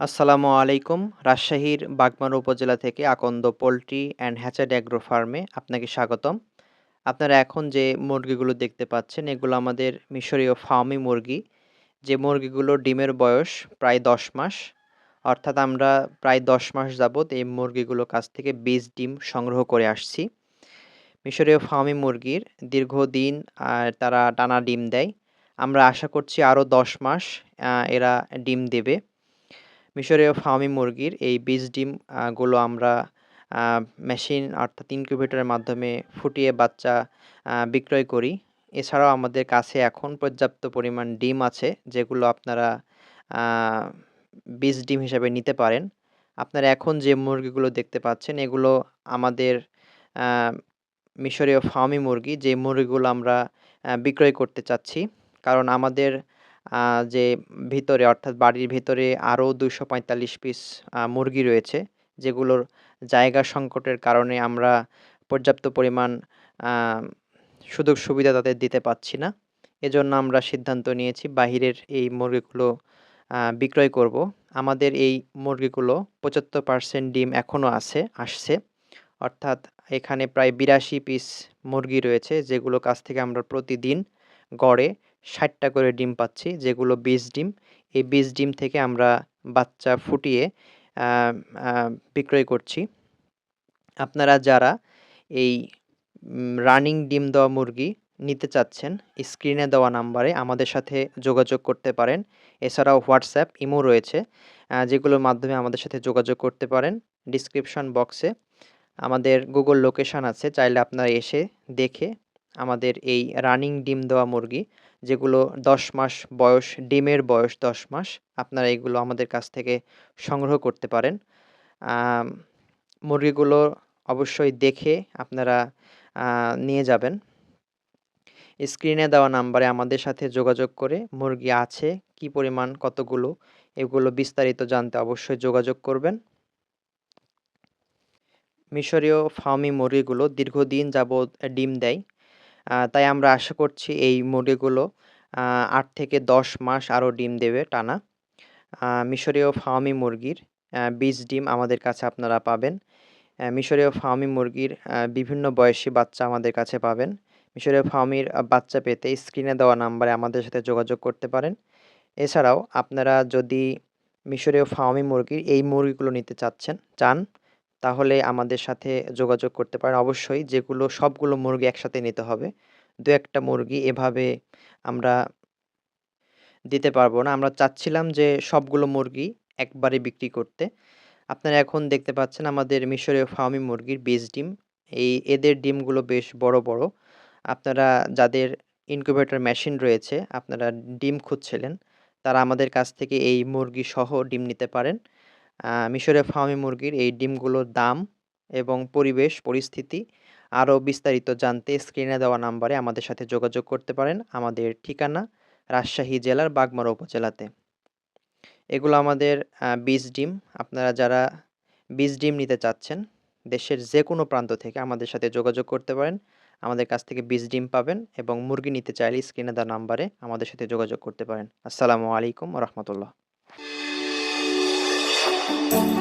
আসসালামু আলাইকুম, রাজশাহীর বাগমারা উপজেলা থেকে Akanda poultry and hatchery agro ফার্মে আপনাকে স্বাগতম। আপনারা এখন যে মুরগিগুলো দেখতে পাচ্ছেন, এগুলো আমাদের মিশরীয় ফার্মি মুরগি। যে মুরগিগুলো ডিমের বয়স প্রায় দশ মাস, অর্থাৎ আমরা প্রায় দশ মাস যাবৎ এই মুরগিগুলোর কাছ থেকে বীজ, ডিম সংগ্রহ করে আসছি। মিশরীয় ফার্মি মুরগির দীর্ঘদিন তারা টানা ডিম দেয়। আমরা আশা করছি আরও দশ মাস এরা ডিম দেবে। মিশরীয় ফার্মি মুরগির এই বীজ ডিমগুলো আমরা মেশিন অর্থাৎ ইনকিউবেটরের মাধ্যমে ফুটিয়ে বাচ্চা বিক্রয় করি। এছাড়াও আমাদের কাছে এখন পর্যাপ্ত পরিমাণ ডিম আছে যেগুলো আপনারা বীজ ডিম হিসাবে নিতে পারেন। আপনারা এখন যে মুরগিগুলো দেখতে পাচ্ছেন, এগুলো আমাদের মিশরীয় ফার্মি মুরগি যে মুরগিগুলো আমরা বিক্রয় করতে চাচ্ছি। কারণ আমাদের যে ভিতরে অর্থাৎ বাড়ির ভিতরে আরও দুশো পঁয়তাল্লিশ পিস মুরগি রয়েছে, যেগুলোর জায়গা সংকটের কারণে আমরা পর্যাপ্ত পরিমাণ সুযোগ সুবিধা তাদের দিতে পারছি না। এজন্য আমরা সিদ্ধান্ত নিয়েছি বাহিরের এই মুরগিগুলো বিক্রয় করব। আমাদের এই মুরগিগুলো পঁচাত্তর পার্সেন্ট ডিম এখনও আছে, আসছে। অর্থাৎ এখানে প্রায় বিরাশি পিস মুরগি রয়েছে, যেগুলো কাছ থেকে আমরা প্রতিদিন গড়ে ষাটটা করে ডিম পাচ্ছি, যেগুলো বীজ ডিম। এই বীজ ডিম থেকে আমরা বাচ্চা ফুটিয়ে বিক্রয় করছি। আপনারা যারা এই রানিং ডিম দেওয়া মুরগি নিতে চাচ্ছেন, স্ক্রিনে দেওয়া নাম্বারে আমাদের সাথে যোগাযোগ করতে পারেন। এছাড়াও হোয়াটসঅ্যাপ, ইমো রয়েছে যেগুলোর মাধ্যমে আমাদের সাথে যোগাযোগ করতে পারেন। ডিসক্রিপশন বক্সে আমাদের গুগল লোকেশান আছে, চাইলে আপনারা এসে দেখে আমাদের এই রানিং ডিম দেওয়া মুরগি, যেগুলো দশ মাস বয়স, ডিমের বয়স দশ মাস, আপনারা এগুলো আমাদের কাছ থেকে সংগ্রহ করতে পারেন। মুরগিগুলো অবশ্যই দেখে আপনারা নিয়ে যাবেন। স্ক্রিনে দেওয়া নাম্বারে আমাদের সাথে যোগাযোগ করে মুরগি আছে, কি পরিমাণ, কতগুলো, এগুলো বিস্তারিত জানতে অবশ্যই যোগাযোগ করবেন। মিশরীয় ফার্মি মুরগিগুলো দীর্ঘদিন যাবৎ ডিম দেয়। তাই আমরা আশা করছি এই মুরগিগুলো আট থেকে দশ মাস আরও ডিম দেবে টানা। মিশরীয় ফার্মি মুরগির বীজ ডিম আমাদের কাছে আপনারা পাবেন। মিশরীয় ফার্মি মুরগির বিভিন্ন বয়সী বাচ্চা আমাদের কাছে পাবেন। মিশরীয় ফার্মির বাচ্চা পেতে স্ক্রিনে দেওয়া নাম্বারে আমাদের সাথে যোগাযোগ করতে পারেন। এছাড়াও আপনারা যদি মিশরীয় ফার্মি মুরগির এই মুরগিগুলো নিতে চাচ্ছেন, চান তাহলে আমাদের সাথে যোগাযোগ করতে পারেন অবশ্যই যেগুলো, সবগুলো মুরগি একসাথে নিতে হবে। দু একটা মুরগি এভাবে আমরা দিতে পারব না। আমরা চাচ্ছিলাম যে সবগুলো মুরগি একবারে বিক্রি করতে। আপনারা এখন দেখতে পাচ্ছেন আমাদের মিশরীয় ফার্মি মুরগির বীজ ডিম। এই এদের ডিমগুলো বেশ বড় বড়। আপনারা যাদের ইনকিউবেটর মেশিন রয়েছে, আপনারা ডিম খুঁজছিলেন, তারা আমাদের কাছ থেকে এই মুরগি সহ ডিম নিতে পারেন। মিশরে ফার্মি মুরগির এই ডিমগুলোর দাম এবং পরিবেশ, পরিস্থিতি আরও বিস্তারিত জানতে স্ক্রিনে দেওয়া নাম্বারে আমাদের সাথে যোগাযোগ করতে পারেন। আমাদের ঠিকানা রাজশাহী জেলার বাগমারা উপজেলাতে। এগুলো আমাদের বীজ ডিম। আপনারা যারা বীজ ডিম নিতে চাচ্ছেন, দেশের যে কোনো প্রান্ত থেকে আমাদের সাথে যোগাযোগ করতে পারেন। আমাদের কাছ থেকে বীজ ডিম পাবেন এবং মুরগি নিতে চাইলে স্ক্রিনে দেওয়া নাম্বারে আমাদের সাথে যোগাযোগ করতে পারেন। আসসালামু আলাইকুম রহমতুল্লাহ। Thank you.